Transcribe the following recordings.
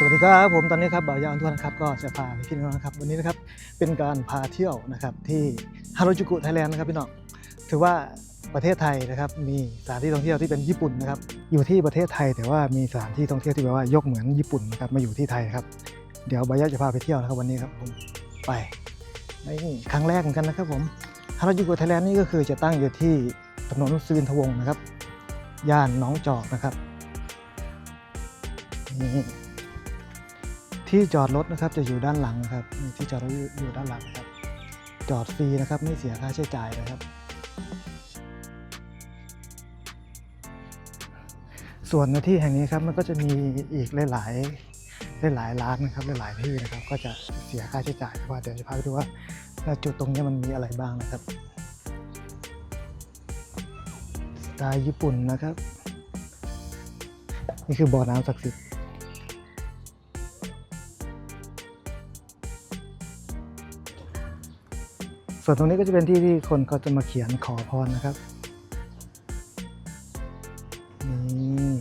สวัสดีครับผมตอนนี้ครับบ่าวยาวอันทวนนะครับก็จะพาพี่น้องนะครับวันนี้นะครับเป็นการพาเที่ยวนะครับที่ฮาราจูกุไทยแลนด์นะครับพี่น้องถือว่าประเทศไทยนะครับมีสถานที่ท่องเที่ยวที่เป็นญี่ปุ่นนะครับอยู่ที่ประเทศไทยแต่ว่ามีสถานที่ท่องเที่ยวที่แบบว่ายกเหมือนญี่ปุ่นนะครับมาอยู่ที่ไทยครับเดี๋ยวบ่าวยาวจะพาไปเที่ยวนะครับวันนี้ครับผมไปนี่ครั้งแรกเหมือนกันนะครับผมฮาราจูกุไทยแลนด์นี่ก็คือจะตั้งอยู่ที่ถนนซืนทวงนะครับย่านหนองจอกนะครับนี่ ที่จอดรถนะครับจะอยู่ด้านหลังนะครับที่จอดรถอยู่ด้านหลังครับ จอดฟรีนะครับไม่เสียค่าใช้จ่ายนะครับ ส่วนในที่แห่งนี้ครับมันก็จะมีอีกหลายๆหลายๆร้านนะครับหลายๆที่นะครับ ก็จะเสียค่าใช้จ่ายแต่ว่าเดี๋ยวจะพาไปดูว่าจุดตรงนี้มันมีอะไรบ้างนะครับสไตล์ญี่ปุ่นนะครับ นี่คือบ่อน้ำศักดิ์สิทธิ์ ส่วนตรงนี้ก็จะเป็นที่ที่คนเขาจะมาเขียนขอพรนะครับนี่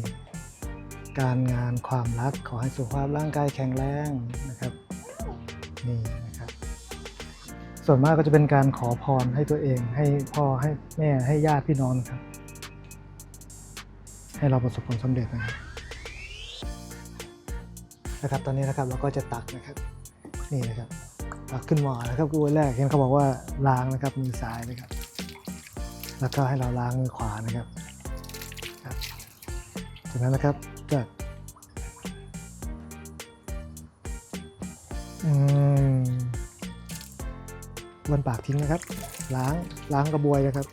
การงานความรักขอให้สุขภาพร่างกายแข็งแรงนะครับนี่นะครับ ส่วนมากก็จะเป็นการขอพรให้ตัวเองให้พ่อให้แม่ให้ญาติพี่น้องนะครับ ให้เราประสบผลสำเร็จนะครับนะครับ ตอนนี้นะครับเราก็จะตักนะครับ นี่นะครับ ขึ้นมานะครับคือวันแรกเห็นเขาบอกว่าล้างนะครับมือซ้ายนะครับ แล้วก็ให้เราล้างมือขวานะครับจากนั้นนะครับก็อืมบนปากทิ้งนะครับ ล้างล้างกระบวยนะครับ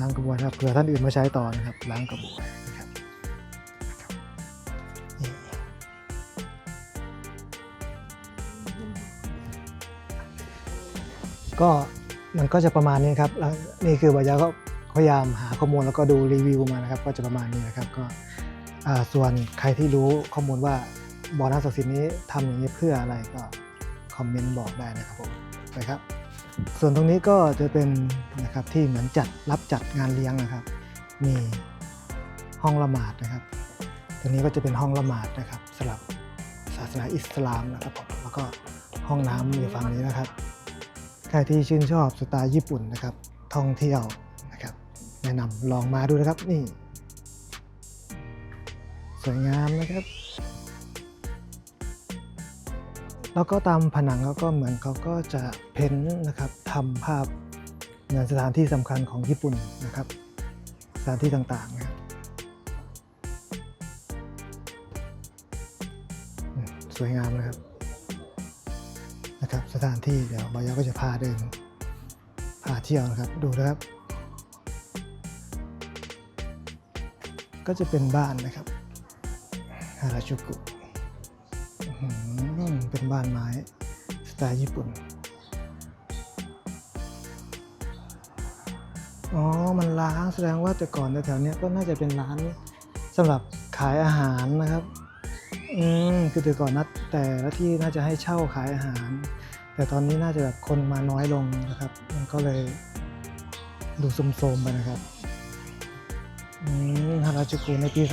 ล้างกระบวยนะครับเผื่อท่านอื่นมาใช้ต่อนะครับ ล้างกระบวย ก็มันก็จะประมาณนี้ครับแล้วนี่คือบายาก็พยายามหาข้อมูลแล้วก็ดูรีวิวมานะครับก็จะประมาณนี้นะครับก็ส่วนใครที่รู้ข้อมูลว่าบ่อน้ำศักดิ์สิทธิ์นี้ทำอย่างนี้เพื่ออะไรก็คอมเมนต์บอกได้นะครับผมนะครับ ส่วนตรงนี้ก็จะเป็นนะครับที่เหมือนจัดรับจัดงานเลี้ยงนะครับ มีห้องละหมาดนะครับ ตรงนี้ก็จะเป็นห้องละหมาดนะครับสำหรับศาสนาอิสลามนะครับผมแล้วก็ห้องน้ำอยู่ฝั่งนี้นะครับ ใครที่ชื่นชอบสไตล์ญี่ปุ่นนะครับ ท่องเที่ยวนะครับ แนะนำลองมาดูนะครับนี่ สวยงามนะครับ แล้วก็ตามผนังเขาก็เหมือนเขาก็จะเพ้นท์นะครับทำภาพเหมือนสถานที่สำคัญของญี่ปุ่นนะครับ สถานที่ต่างๆนะครับสวยงามนะครับ นะครับสถานที่เดี๋ยวบอยาก็จะพาเดินพาเที่ยวนะครับดูนะครับ ก็จะเป็นบ้านนะครับฮาราจูกุเป็นบ้านไม้สไตล์ญี่ปุ่น อ๋อ มันล้างแสดงว่าแต่ก่อนแถวๆเนี้ยก็น่าจะเป็นร้านสำหรับขายอาหารนะครับ อืมคือแต่ก่อนนัดแต่ละที่น่าจะให้เช่าขายอาหาร แต่ตอนนี้น่าจะแบบคนมาน้อยลงนะครับ มันก็เลยดูโทมๆไปนะครับอืมฮาราจูกุในปี 2025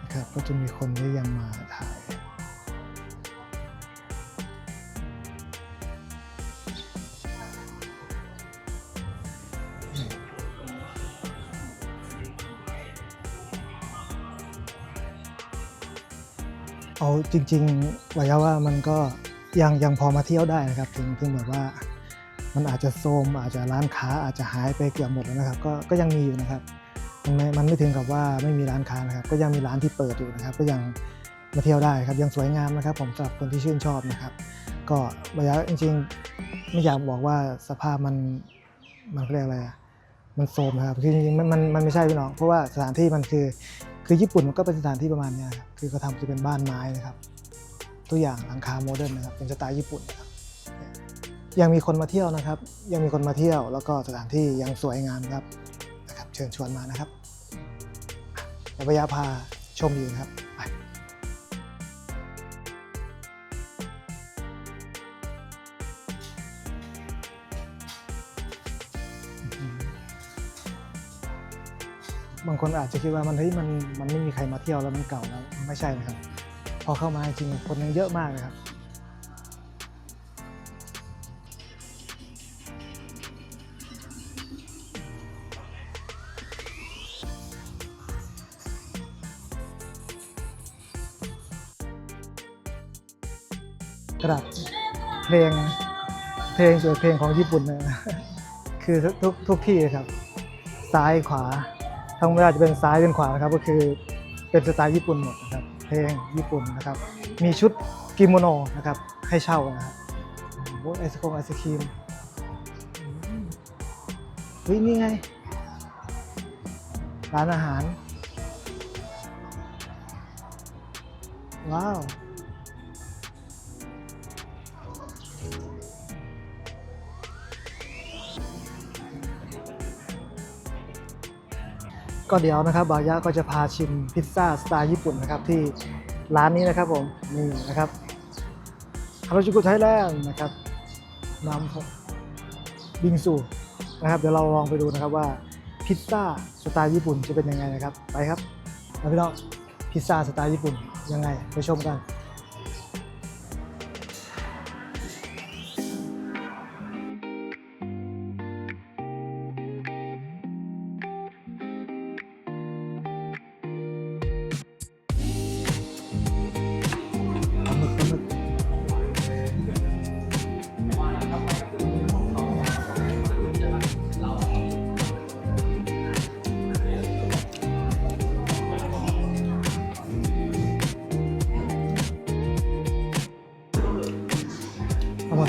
นะครับก็จะมีคนที่ยังมาถ่ เอาจริงๆระยะว่ามันก็ยังยังพอมาเที่ยวได้นะครับถึงถึงแบบว่า มันอาจจะโทมอาจจะร้านค้าอาจจะหายไปเกือบหมดแล้วนะครับ ก็ก็ยังมีอยู่นะครับมันไม่มันไม่ถึงกับว่าไม่มีร้านค้านะครับ ก็ยังมีร้านที่เปิดอยู่นะครับ ก็ยังมาเที่ยวได้ครับยังสวยงามนะครับ ผมสำหรับคนที่ชื่นชอบนะครับ ก็ระยะจริงๆไม่อยากบอกว่าสภาพมันมันเรียกอะไรอะมันโทมนะครับคือจริงๆมันมันมันไม่ใช่พี่น้องเพราะว่าสถานที่มันคือ คือญี่ปุ่นมันก็เป็นสถานที่ประมาณเนี้ยครับคือเขาทำจะเป็นบ้านไม้นะครับ ตัวอย่างหลังคาโมเดิร์นนะครับเป็นสไตล์ญี่ปุ่นนะครับยังมีคนมาเที่ยวนะครับ ยังมีคนมาเที่ยว แล้วก็สถานที่ยังสวยงามครับนะครับ เชิญชวนมานะครับเดี๋ยวพยาพาชมอยู่นะครับไป คนอาจจะคิดว่ามันเฮ้ยมันมันไม่มีใครมาเที่ยวแล้วมันเก่าแล้วไม่ใช่นะครับ พอเข้ามาจริงๆคนยังเยอะมากนะครับกระดาษเพลงเพลงเปิดเพลงของญี่ปุ่นนะคือทุกทุกทุกที่ครับ ซ้ายขวา ทั้งไม่ว่าจะเป็นซ้ายเป็นขวานะครับก็คือเป็นสไตล์ญี่ปุ่นหมดนะครับเพลงญี่ปุ่นนะครับ มีชุดกิโมโนนะครับให้เช่านะครับโอ้ไอศคงไอศครีมอืมเฮ้ยนี่ไง ร้านอาหาร ว้าว ก็เดี๋ยวนะครับบายะก็จะพาชิมพิซซ่าสไตล์ญี่ปุ่นนะครับที่ร้านนี้นะครับผมนี่นะครับฮาราจูกุไทยแลนด์นะครับน้ำบิงซูนะครับเดี๋ยวเราลองไปดูนะครับว่าพิซซ่าสไตล์ญี่ปุ่นจะเป็นยังไงนะครับไปครับมาพี่น้องพิซซ่าสไตล์ญี่ปุ่นยังไงไปชมกัน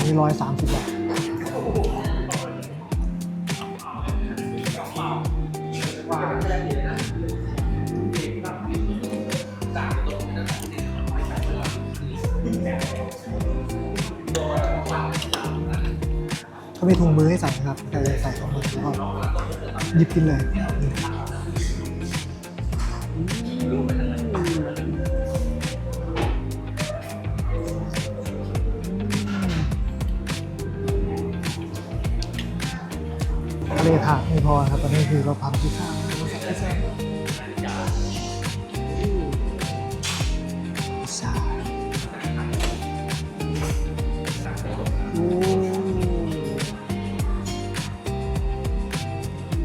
นี้ร้อยสามสิบบาทเขามีถุงมือให้ใส่นะครับใครจะใส่ถุงมือแล้วก็หยิบกินเลย เลถาไม่พอครับตอนนี้คือเราพังที่ข้าง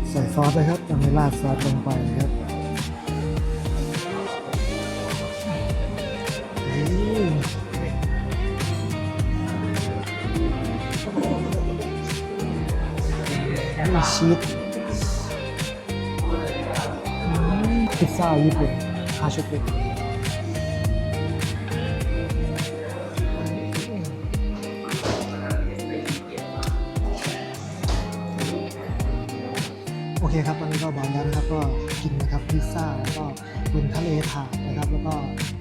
ใส่ซอสเลยครับทำให้ราดซอสลงไปครับ ชีสพิซซ่าญี่ปุ่นฮาชุกุโอเคครับวันนี้ก็บางยันนะครับก็กินนะครับพิซซ่าแล้วก็เป็นทะเลถาดนะครับ แล้วก็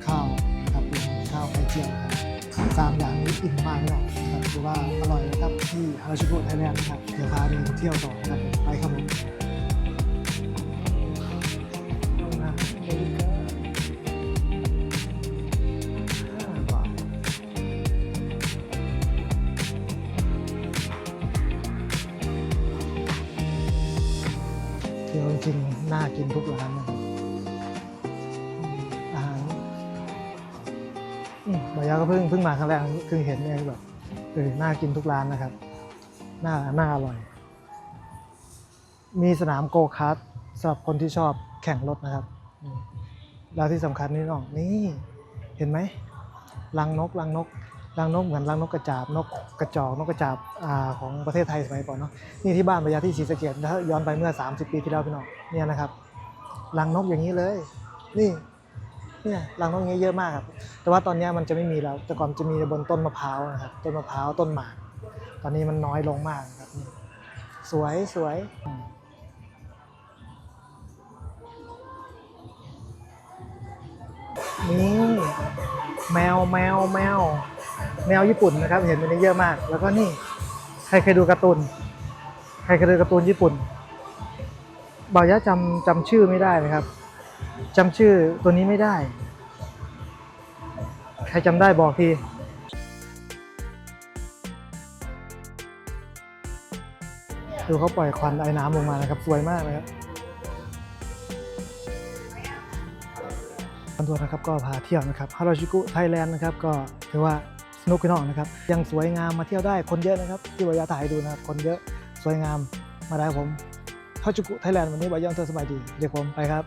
ข้าวนะครับเป็นข้าวไข่เจียวสามอย่าง อิ่มมากเลยนะครับถือว่าอร่อยนะครับที่ฮาราชูโกะไทยแลนด์นะครับเดี๋ยวพาเดินเที่ยวต่อนะครับไปครับผมเดี๋ยวจริงๆน่ากินทุกร้านนะครับ อืมบายก็เพิ่งเพิ่งมาครั้งแรกเพิ่งเห็นเนี่ยแบบเออน่ากินทุกร้านนะครับ น่าน่าอร่อย มีสนามโกคาร์ทสำหรับคนที่ชอบแข่งรถนะครับแล้วที่สำคัญนี่น้องนี่เห็นไหมรังนกรังนกรังนกเหมือนรังนกกระจาบนกกระจอกนกกระจาบอ่าของประเทศไทยสมัยก่อนเนาะนี่ที่บ้านปยาที่ศรีสะเกดถ้าย้อนไปเมื่อ 30 ปีที่แล้วพี่น้องเนี่ยนะครับรังนกอย่างนี้เลย นี่ เนี่ยรังนกอย่างนี้ยเยอะมากครับ แต่ว่าตอนนี้มันจะไม่มีแล้ว แต่ก่อนจะมีบนต้นมะพร้าวนะครับ ต้นมะพร้าว ต้นหมาก ตอนนี้มันน้อยลงมากครับนี่สวยสวยนี่แมวแมวแมว แมวญี่ปุ่นนะครับ เห็นมันนี้เยอะมาก แล้วก็นี่ ใครเคยดูการ์ตูน ใครเคยดูการ์ตูนญี่ปุ่นบ่าวยะจำจำชื่อไม่ได้นะครับ จำชื่อตัวนี้ไม่ได้ ใครจำได้บอกทีดูเขาปล่อยควันไอ้น้ำลงมานะครับสวยมากเลยครับตำรวจนะครับก็พาเที่ยวนะครับฮาราจูกุไทยแลนด์นะครับก็ถือว่าสนุกพี่น้องนะครับ ยังสวยงามมาเที่ยวได้คนเยอะนะครับ ที่วายาถ่ายดูนะครับ คนเยอะสวยงามมาได้ผมฮาราจูกุไทยแลนด์วันนี้วายาเธอสบายดีเรียกผมไปครับ